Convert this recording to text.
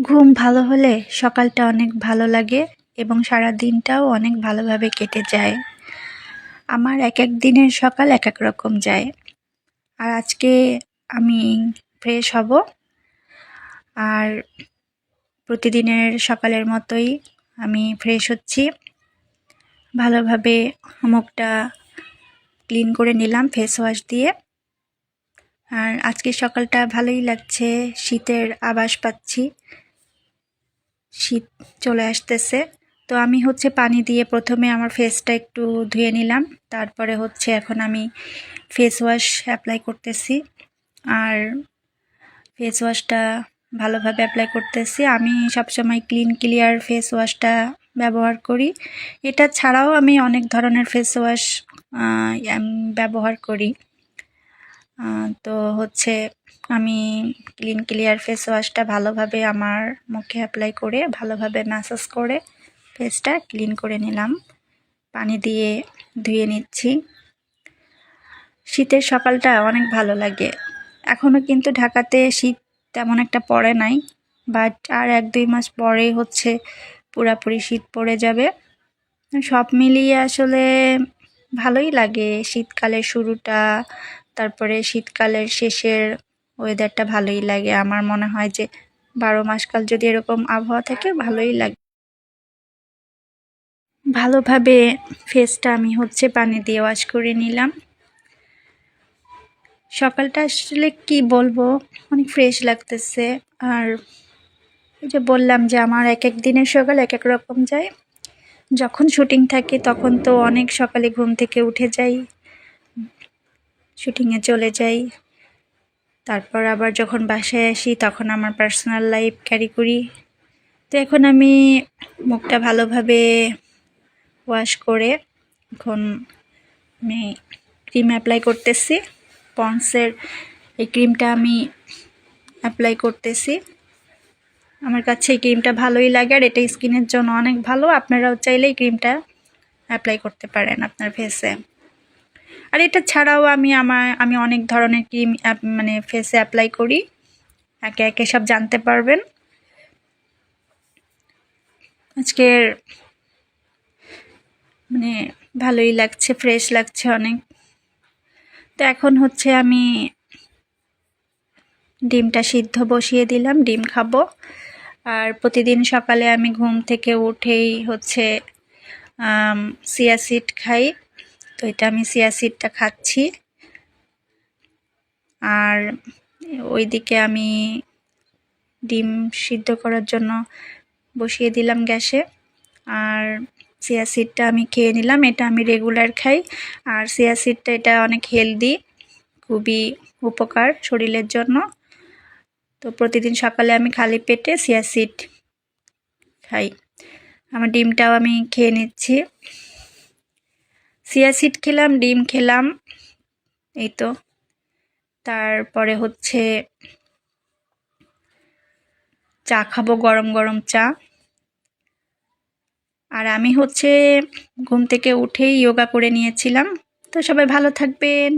ঘুম ভালো হলে সকালটা অনেক ভালো লাগে এবং সারা দিনটাও অনেক ভালোভাবে কেটে যায়। আমার এক এক দিনের সকাল এক এক রকম যায়। আর আজকে আমি ফ্রেশ হব। আর প্রতিদিনের সকালের মতোই আমি ফ্রেশ হচ্ছি। ভালোভাবে মুখটা ক্লিন করে নিলাম ফেস ওয়াশ দিয়ে। আর আজকে সকালটা ভালোই লাগছে। শীতের আবাস পাচ্ছি। শীত চলে আসতেছে। তো আমি হচ্ছে পানি দিয়ে প্রথমে আমার ফেসটা একটু ধুয়ে নিলাম। তারপরে হচ্ছে এখন আমি ফেস ওয়াশ অ্যাপ্লাই করতেছি। আর ফেস ওয়াশটা ভালোভাবে অ্যাপ্লাই করতেছি। আমি সবসময় ক্লিন ক্লিয়ার ফেস ওয়াশটা ব্যবহার করি। এটা ছাড়াও আমি অনেক ধরনের ফেস ওয়াশ ব্যবহার করি। তো হচ্ছে আমি ক্লিন ক্লিয়ার ফেস ওয়াশটা ভালোভাবে আমার মুখে অ্যাপ্লাই করে, ভালোভাবে ম্যাসাজ করে ফেসটা ক্লিন করে নিলাম। পানি দিয়ে ধুয়ে নিচ্ছি। শীতের সকালটা অনেক ভালো লাগে। এখনও কিন্তু ঢাকাতে শীত তেমন একটা পড়ে নাই বাট আর এক দুই মাস পরেই হচ্ছে পুরাপুরি শীত পড়ে যাবে। সব মিলিয়ে আসলে ভালোই লাগে শীতকালের শুরুটা, তারপরে শীতকালের শেষের ওয়েদারটা ভালোই লাগে। আমার মনে হয় যে বারো মাসকাল যদি এরকম আবহাওয়া থাকে, ভালোই লাগে। ভালোভাবে ফেসটা আমি হচ্ছে পানি দিয়ে ওয়াশ করে নিলাম। সকালটা আসলে কি বলব? অনেক ফ্রেশ লাগতেছে। আর যে বললাম যে আমার এক এক দিনের সকাল এক এক রকম যায়। যখন শুটিং থাকে, তখন তো অনেক সকালে ঘুম থেকে উঠে যাই। শুটিংয়ে চলে যাই। তারপর আবার যখন বাসায় আসি, তখন আমার পার্সোনাল লাইফ ক্যারি করি। তো এখন আমি মুখটা ভালোভাবে ওয়াশ করে এখন আমি ক্রিম অ্যাপ্লাই করতেছি। পন্সের এই ক্রিমটা আমি অ্যাপ্লাই করতেছি। আমার কাছে এই ক্রিমটা ভালোই লাগে আর এটা স্কিনের জন্য অনেক ভালো। আপনারাও চাইলে এই ক্রিমটা অ্যাপ্লাই করতে পারেন আপনার ফেসে আর এটা ছাড়াও আমি আমার, আমি অনেক ধরনের ক্রিম মানে ফেসে অ্যাপ্লাই করি। একে একে সব জানতে পারবেন। আজকের মানে ভালোই লাগছে ফ্রেশ লাগছে অনেক। তো এখন হচ্ছে আমি ডিমটা সিদ্ধ বসিয়ে দিলাম, ডিম খাব। আর প্রতিদিন সকালে আমি ঘুম থেকে উঠেই হচ্ছে সিয়াসিড খাই। তো এটা আমি সিয়াসিডটা খাচ্ছি। আর ওইদিকে আমি ডিম সিদ্ধ করার জন্য বসিয়ে দিলাম গ্যাসে। আর সিয়া সিয়াসিডটা আমি খেয়ে নিলাম, এটা আমি রেগুলার খাই। আর সিয়া সিয়াসিডটা এটা অনেক হেলদি খুবই উপকার শরীরের জন্য। তো প্রতিদিন সকালে আমি খালি পেটে সিয়া সিয়াসিড খাই। আমার ডিমটাও আমি খেয়ে নিচ্ছি। সিয়াসিড খেলাম, ডিম খেলাম, এই তো। তারপরে হচ্ছে চা খাব, গরম গরম চা। আর আমি হচ্ছে ঘুম থেকে উঠেই যোগা করে নিয়েছিলাম। তো সবাই ভালো থাকবেন।